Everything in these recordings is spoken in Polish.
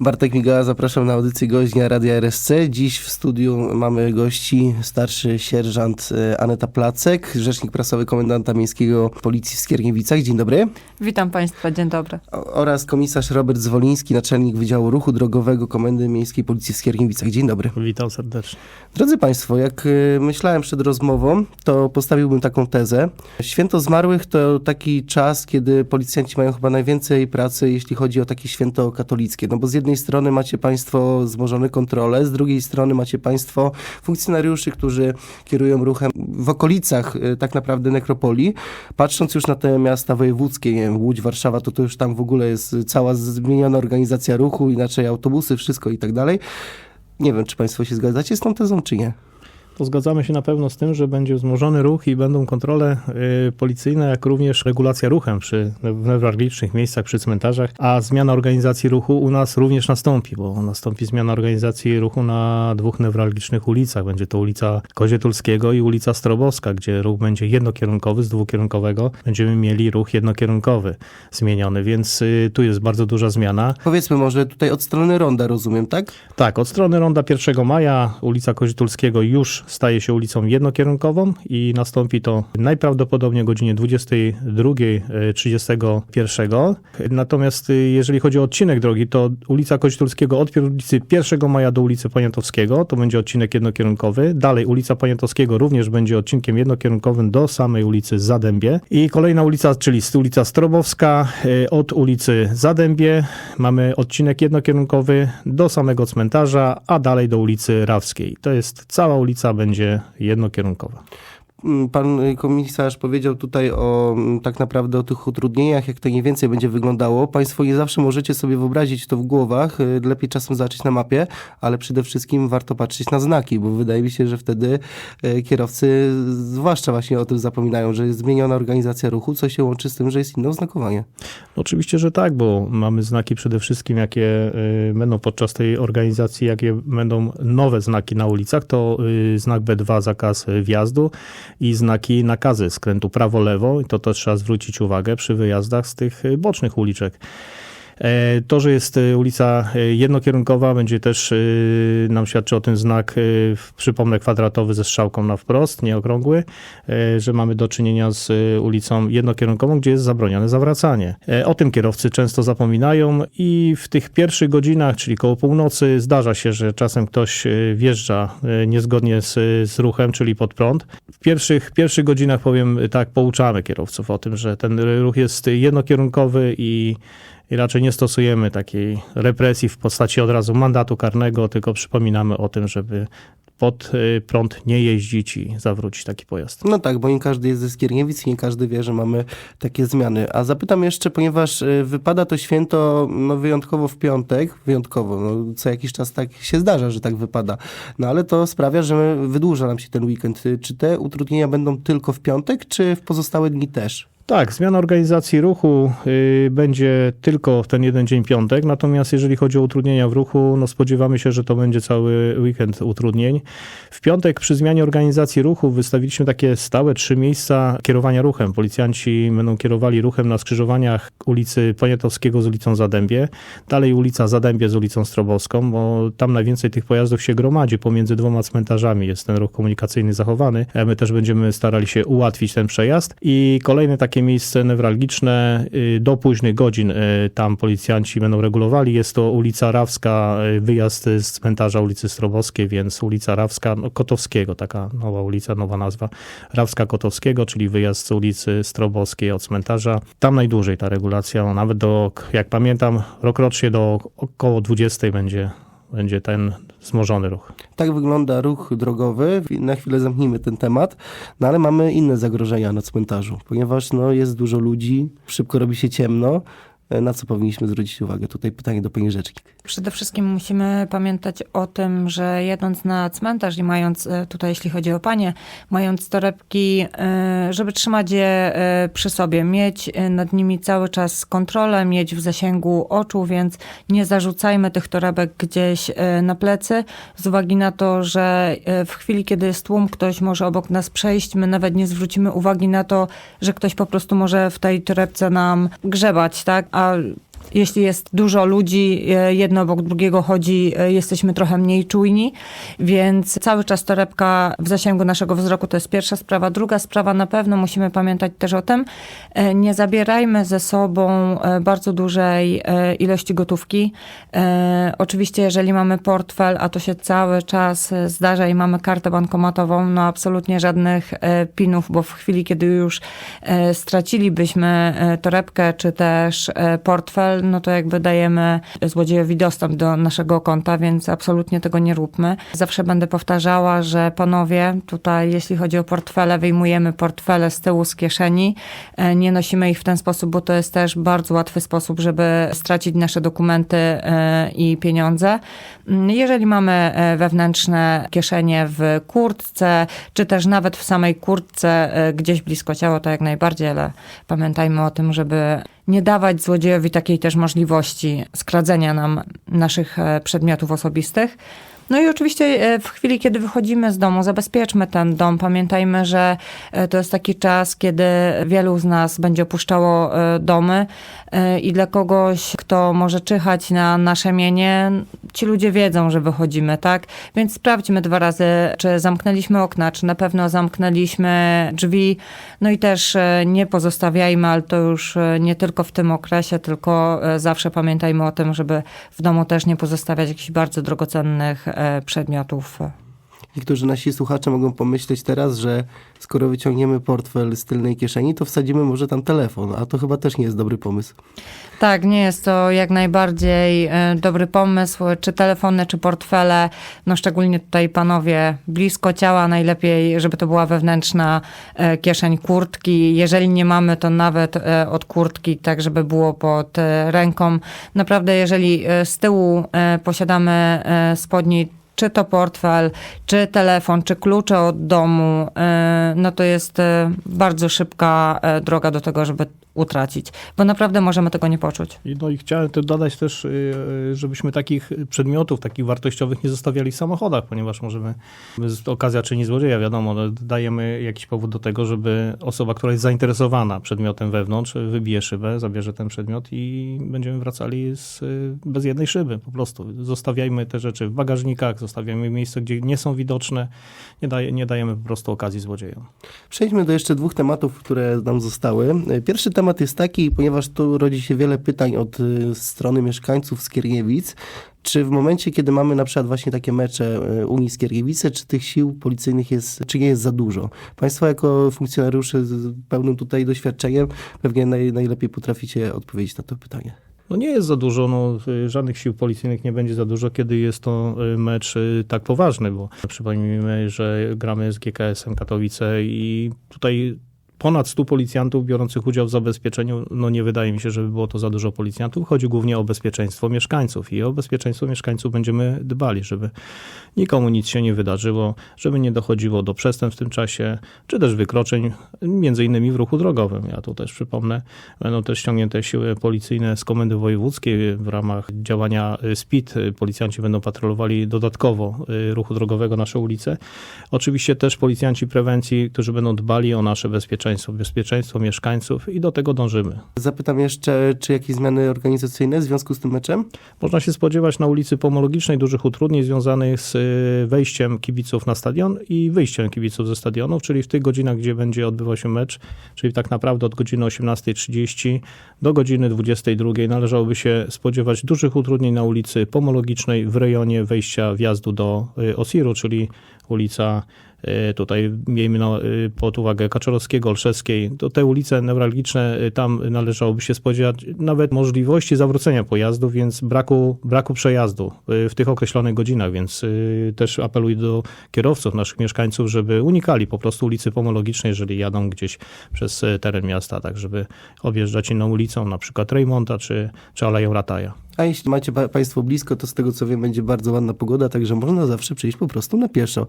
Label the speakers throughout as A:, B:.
A: Bartek Migała, zapraszam na audycję goźnia Radia RSC. Dziś w studiu mamy gości starszy sierżant e, Aneta Placek, rzecznik prasowy komendanta miejskiego policji w Skierniewicach. Dzień dobry.
B: Witam Państwa, dzień dobry.
A: O- Oraz komisarz Robert Zwoliński, naczelnik Wydziału Ruchu Drogowego Komendy Miejskiej Policji w Skierniewicach. Dzień dobry.
C: Witam serdecznie.
A: Drodzy Państwo, jak e, myślałem przed rozmową, to postawiłbym taką tezę. Święto Zmarłych to taki czas, kiedy policjanci mają chyba najwięcej pracy, jeśli chodzi o takie święto katolickie. No bo z jednej strony macie Państwo wzmożone kontrole, z drugiej strony macie Państwo funkcjonariuszy, którzy kierują ruchem w okolicach e, tak naprawdę nekropolii. Patrząc już na te miasta wojewódzkie, nie wiem, Łódź, Warszawa, to to już tam w ogóle jest cała zmieniona organizacja ruchu, inaczej autobusy, wszystko i tak dalej. Nie wiem, czy Państwo się zgadzacie z tą tezą, czy nie.
C: To zgadzamy się na pewno z tym, że będzie wzmożony ruch i będą kontrole y, policyjne, jak również regulacja ruchem przy w newralgicznych miejscach, przy cmentarzach, a zmiana organizacji ruchu u nas również nastąpi, bo nastąpi zmiana organizacji ruchu na dwóch newralgicznych ulicach. Będzie to ulica Kozietulskiego i ulica Strobowska, gdzie ruch będzie jednokierunkowy z dwukierunkowego. Będziemy mieli ruch jednokierunkowy zmieniony, więc y, tu jest bardzo duża zmiana.
A: Powiedzmy może tutaj od strony ronda, rozumiem, tak?
C: Tak, od strony Ronda 1 Maja ulica Kozitulskiego już staje się ulicą jednokierunkową i nastąpi to najprawdopodobniej o godzinie 22.31. Natomiast y, jeżeli chodzi o odcinek drogi, to ulica Kozitulskiego od ulicy 1 Maja do ulicy Poniatowskiego to będzie odcinek jednokierunkowy. Dalej ulica Poniatowskiego również będzie odcinkiem jednokierunkowym do samej ulicy Zadębie. I kolejna ulica, czyli ulica Strobowska y, od ulicy Zadębie mamy odcinek jednokierunkowy do samego cmentarza, a dalej do ulicy Rawskiej. To jest cała ulica będzie jednokierunkowa.
A: Pan y, komisarz powiedział tutaj o tak naprawdę o tych utrudnieniach, jak to mniej więcej będzie wyglądało. Państwo nie zawsze możecie sobie wyobrazić to w głowach. y, Lepiej czasem zobaczyć na mapie, ale przede wszystkim warto patrzeć na znaki, bo wydaje mi się, że wtedy y, kierowcy zwłaszcza właśnie o tym zapominają, że jest zmieniona organizacja ruchu, co się łączy z tym, że jest inne oznakowanie.
C: Oczywiście, że tak, bo mamy znaki przede wszystkim, jakie będą podczas tej organizacji, jakie będą nowe znaki na ulicach, to znak B2 zakaz wjazdu i znaki nakazy skrętu prawo-lewo i to też trzeba zwrócić uwagę przy wyjazdach z tych bocznych uliczek. E, To, że jest y, ulica y, jednokierunkowa, będzie też nam świadczy o tym znak, przypomnę, kwadratowy ze strzałką na wprost, nie okrągły, e, że mamy do czynienia z ulicą jednokierunkową, gdzie jest zabronione zawracanie. E, O tym kierowcy często zapominają i w tych pierwszych godzinach, czyli koło północy, zdarza się, że czasem ktoś wjeżdża niezgodnie z, z ruchem, czyli pod prąd. W pierwszych, pierwszych godzinach, powiem tak, pouczamy kierowców o tym, że ten ruch jest jednokierunkowy i i raczej nie stosujemy takiej represji w postaci od razu mandatu karnego, tylko przypominamy o tym, żeby pod y, prąd nie jeździć i zawrócić taki pojazd.
A: No tak, bo nie każdy jest ze Skierniewic nie każdy wie, że mamy takie zmiany. A zapytam jeszcze, ponieważ y, wypada to święto no, wyjątkowo w piątek, wyjątkowo, no, co jakiś czas tak się zdarza, że tak wypada. No ale to sprawia, że wydłuża nam się ten weekend. Y, Czy te utrudnienia będą tylko w piątek, czy w pozostałe dni też?
C: Tak, zmiana organizacji ruchu y, będzie tylko w ten jeden dzień piątek, natomiast jeżeli chodzi o utrudnienia w ruchu, no spodziewamy się, że to będzie cały weekend utrudnień. W piątek przy zmianie organizacji ruchu wystawiliśmy takie stałe trzy miejsca kierowania ruchem. Policjanci będą kierowali ruchem na skrzyżowaniach ulicy Poniatowskiego z ulicą Zadębie, dalej ulica Zadębie z ulicą Strobowską, bo tam najwięcej tych pojazdów się gromadzi pomiędzy dwoma cmentarzami. Jest ten ruch komunikacyjny zachowany. My też będziemy starali się ułatwić ten przejazd. I kolejne takie miejsce newralgiczne y, do późnych godzin y, tam policjanci będą regulowali. Jest to ulica Rawska, y, wyjazd z cmentarza ulicy Strobowskiej, więc ulica Rawska no, Kotowskiego, taka nowa ulica, nowa nazwa. Rawska Kotowskiego, czyli wyjazd z ulicy Strobowskiej od cmentarza. Tam najdłużej ta regulacja, no, nawet do, jak pamiętam, rokrocznie do około 20 będzie, będzie ten wzmożony ruch.
A: Tak wygląda ruch drogowy. Na chwilę zamknijmy ten temat, no ale mamy inne zagrożenia na cmentarzu, ponieważ no, jest dużo ludzi, szybko robi się ciemno. E, Na co powinniśmy zwrócić uwagę? Tutaj pytanie do pani rzecznik.
B: Przede wszystkim musimy pamiętać o tym, że jadąc na cmentarz i mając e, tutaj, jeśli chodzi o panie, mając torebki, e, żeby trzymać je przy sobie, mieć nad nimi cały czas kontrolę, mieć w zasięgu oczu, więc nie zarzucajmy tych torebek gdzieś na plecy, z uwagi na to, że w chwili, kiedy jest tłum, ktoś może obok nas przejść, my nawet nie zwrócimy uwagi na to, że ktoś po prostu może w tej torebce nam grzebać, tak? A jeśli jest dużo ludzi, e, jedno obok drugiego chodzi, e, jesteśmy trochę mniej czujni, więc cały czas torebka w zasięgu naszego wzroku to jest pierwsza sprawa. Druga sprawa, na pewno musimy pamiętać też o tym, e, nie zabierajmy ze sobą bardzo dużej ilości gotówki. Oczywiście, jeżeli mamy portfel, a to się cały czas zdarza i mamy kartę bankomatową, no absolutnie żadnych pinów, bo w chwili, kiedy już stracilibyśmy torebkę czy też e, portfel, no to jakby dajemy złodziejowi dostęp do naszego konta, więc absolutnie tego nie róbmy. Zawsze będę powtarzała, że panowie, tutaj jeśli chodzi o portfele, wyjmujemy portfele z tyłu z kieszeni, e, nie nosimy ich w ten sposób, bo to jest też bardzo łatwy sposób, żeby stracić nasze dokumenty e, i pieniądze. Mm, Jeżeli mamy e, wewnętrzne kieszenie w kurtce, czy też nawet w samej kurtce gdzieś blisko ciała, to jak najbardziej, ale pamiętajmy o tym, żeby nie dawać złodziejowi takiej też możliwości skradzenia nam naszych e, przedmiotów osobistych. No i oczywiście e, w chwili, kiedy wychodzimy z domu, zabezpieczmy ten dom. Pamiętajmy, że e, to jest taki czas, kiedy wielu z nas będzie opuszczało domy i dla kogoś, kto może czyhać na nasze mienie, ci ludzie wiedzą, że wychodzimy, tak? Więc sprawdźmy dwa razy, czy zamknęliśmy okna, czy na pewno zamknęliśmy drzwi. No i też e, nie pozostawiajmy, ale to już e, nie tylko w tym okresie, tylko e, zawsze pamiętajmy o tym, żeby w domu też nie pozostawiać jakichś bardzo drogocennych przedmiotów.
A: Niektórzy nasi słuchacze mogą pomyśleć teraz, że skoro wyciągniemy portfel z tylnej kieszeni, to wsadzimy może tam telefon, a to chyba też nie jest dobry pomysł.
B: Tak, nie jest to jak najbardziej e, dobry pomysł, czy telefony, czy portfele, no szczególnie tutaj panowie blisko ciała, najlepiej, żeby to była wewnętrzna e, kieszeń kurtki. Jeżeli nie mamy, to nawet e, od kurtki, tak żeby było pod ręką. Naprawdę, jeżeli z tyłu posiadamy spodni, czy to portfel, czy telefon, czy klucze od domu, e, no to jest e, bardzo szybka e, droga do tego, żeby utracić, bo naprawdę możemy tego nie poczuć.
C: I No i chciałem też dodać też, y, żebyśmy takich przedmiotów, takich wartościowych nie zostawiali w samochodach, ponieważ możemy, okazja czyni złodzieja, wiadomo, no, dajemy jakiś powód do tego, żeby osoba, która jest zainteresowana przedmiotem wewnątrz, wybije szybę, zabierze ten przedmiot i będziemy wracali z, y, bez jednej szyby po prostu. Zostawiajmy te rzeczy w bagażnikach, zostawiajmy miejsce, gdzie nie są widoczne, nie, daje, nie dajemy po prostu okazji złodziejom.
A: Przejdźmy do jeszcze dwóch tematów, które nam zostały. Pierwszy temat jest taki, ponieważ tu rodzi się wiele pytań od y, strony mieszkańców Skierniewic, czy w momencie, kiedy mamy na przykład właśnie takie mecze y, Unii Skierniewice, czy tych sił policyjnych jest, czy nie jest za dużo? Państwo jako funkcjonariusze z pełnym tutaj doświadczeniem pewnie naj, najlepiej potraficie odpowiedzieć na to pytanie.
C: No nie jest za dużo, no, y, żadnych sił policyjnych nie będzie za dużo, kiedy jest to mecz tak poważny, bo przypomnijmy, że gramy z GKS-em Katowice i tutaj ponad 100 policjantów biorących udział w zabezpieczeniu, no nie wydaje mi się, żeby było to za dużo policjantów. Chodzi głównie o bezpieczeństwo mieszkańców i o bezpieczeństwo mieszkańców będziemy dbali, żeby nikomu nic się nie wydarzyło, żeby nie dochodziło do przestępstw w tym czasie, czy też wykroczeń, między innymi w ruchu drogowym. Ja tu też przypomnę, będą też ściągnięte siły policyjne z Komendy Wojewódzkiej w ramach działania y, SPID. Policjanci będą patrolowali dodatkowo y, ruchu drogowego nasze ulice. Oczywiście też policjanci prewencji, którzy będą dbali o nasze bezpieczeństwo, bezpieczeństwo mieszkańców i do tego dążymy.
A: Zapytam jeszcze, czy jakieś zmiany organizacyjne w związku z tym meczem?
C: Można się spodziewać na ulicy Pomologicznej dużych utrudnień związanych z y, wejściem kibiców na stadion i wyjściem kibiców ze stadionów, czyli w tych godzinach, gdzie będzie odbywał się mecz, czyli tak naprawdę od godziny 18.30 do godziny 22.00 należałoby się spodziewać dużych utrudnień na ulicy Pomologicznej w rejonie wejścia wjazdu do y, Osiru, czyli ulica Tutaj miejmy y, pod uwagę Kaczorowskiego, Olszewskiej. To te ulice newralgiczne, y, tam należałoby się spodziewać nawet możliwości zawrócenia pojazdu, więc braku, braku przejazdu w tych określonych godzinach, więc też apeluję do kierowców, naszych mieszkańców, żeby unikali po prostu ulicy pomologicznej, jeżeli jadą gdzieś przez teren miasta, tak żeby objeżdżać inną ulicą, na przykład Rejmonta czy, czy Aleją Rataja.
A: A jeśli macie pa- Państwo blisko, to z tego co wiem, będzie bardzo ładna pogoda, także można zawsze przyjść po prostu na pieszo.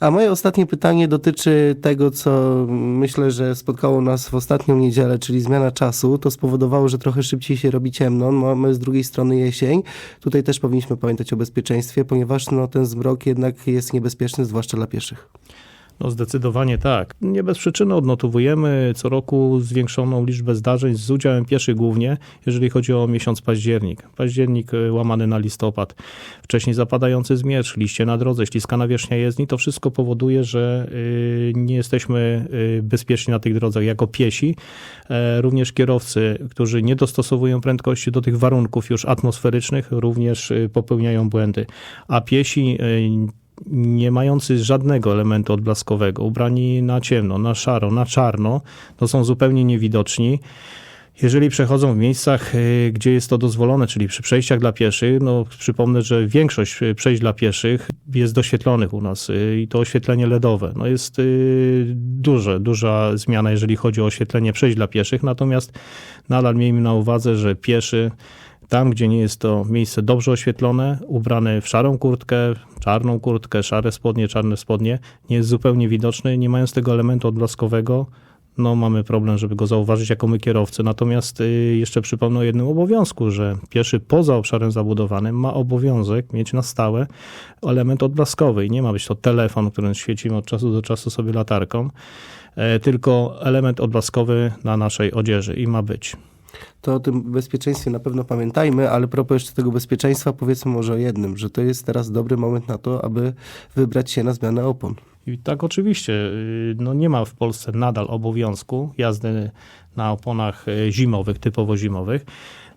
A: A moje ostatnie pytanie dotyczy tego, co myślę, że spotkało nas w ostatnią niedzielę, czyli zmiana czasu. To spowodowało, że trochę szybciej się robi ciemno. Mamy z drugiej strony jesień. Tutaj też powinniśmy pamiętać o bezpieczeństwie, ponieważ no, ten zmrok jednak jest niebezpieczny, zwłaszcza dla pieszych.
C: No zdecydowanie tak. Nie bez przyczyny odnotowujemy co roku zwiększoną liczbę zdarzeń z udziałem pieszych głównie, jeżeli chodzi o miesiąc październik. Październik y, łamany na listopad, wcześniej zapadający zmierzch, liście na drodze, śliska nawierzchnia jezdni, to wszystko powoduje, że y, nie jesteśmy y, bezpieczni na tych drogach jako piesi. E, Również kierowcy, którzy nie dostosowują prędkości do tych warunków już atmosferycznych, również popełniają błędy. A piesi nie mający żadnego elementu odblaskowego, ubrani na ciemno, na szaro, na czarno, to są zupełnie niewidoczni. Jeżeli przechodzą w miejscach, y, gdzie jest to dozwolone, czyli przy przejściach dla pieszych, no przypomnę, że większość y, przejść dla pieszych jest doświetlonych u nas y, i to oświetlenie LEDowe. No jest duże, duża zmiana, jeżeli chodzi o oświetlenie przejść dla pieszych, natomiast nadal miejmy na uwadze, że pieszy tam, gdzie nie jest to miejsce dobrze oświetlone, ubrany w szarą kurtkę, czarną kurtkę, szare spodnie, czarne spodnie, nie jest zupełnie widoczny, nie mając tego elementu odblaskowego, no mamy problem, żeby go zauważyć jako my kierowcy. Natomiast y, jeszcze przypomnę o jednym obowiązku, że pieszy poza obszarem zabudowanym ma obowiązek mieć na stałe element odblaskowy i nie ma być to telefon, którym świecimy od czasu do czasu sobie latarką, e, tylko element odblaskowy na naszej odzieży i ma być.
A: To o tym bezpieczeństwie na pewno pamiętajmy, ale propos jeszcze tego bezpieczeństwa powiedzmy może o jednym, że to jest teraz dobry moment na to, aby wybrać się na zmianę opon.
C: I tak oczywiście, y, no nie ma w Polsce nadal obowiązku jazdy na oponach y, zimowych, typowo zimowych.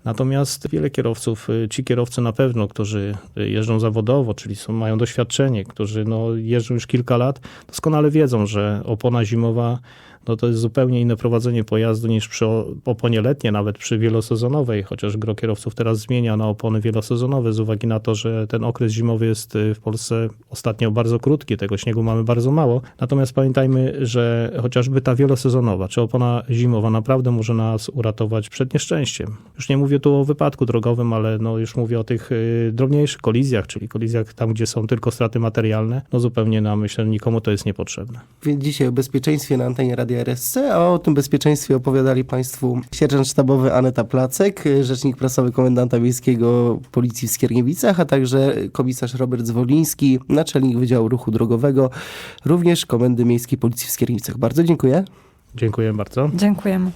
C: Natomiast wiele kierowców, y, ci kierowcy na pewno, którzy jeżdżą zawodowo, czyli są, mają doświadczenie, którzy no, jeżdżą już kilka lat, doskonale wiedzą, że opona zimowa no to jest zupełnie inne prowadzenie pojazdu niż przy oponie letniej, nawet przy wielosezonowej, chociaż gro kierowców teraz zmienia na opony wielosezonowe z uwagi na to, że ten okres zimowy jest y, w Polsce ostatnio bardzo krótki, tego śniegu mamy bardzo mało. Natomiast pamiętajmy, że chociażby ta wielosezonowa czy opona zimowa naprawdę może nas uratować przed nieszczęściem. Już nie mówię tu o wypadku drogowym, ale no już mówię o tych y, drobniejszych kolizjach, czyli kolizjach tam, gdzie są tylko straty materialne. No zupełnie na myślę, nikomu to jest niepotrzebne.
A: Więc dzisiaj o bezpieczeństwie na antenie Radia RSC, a o tym bezpieczeństwie opowiadali Państwu sierżant sztabowy Aneta Placek, rzecznik prasowy komendanta miejskiego Policji w Skierniewicach, a także komisarz Robert Zwoliński, naczelnik Wydziału Ruchu Drogowego, również Komendy Miejskiej Policji w Skierniewicach. Bardzo dziękuję.
C: Dziękuję bardzo.
B: Dziękujemy.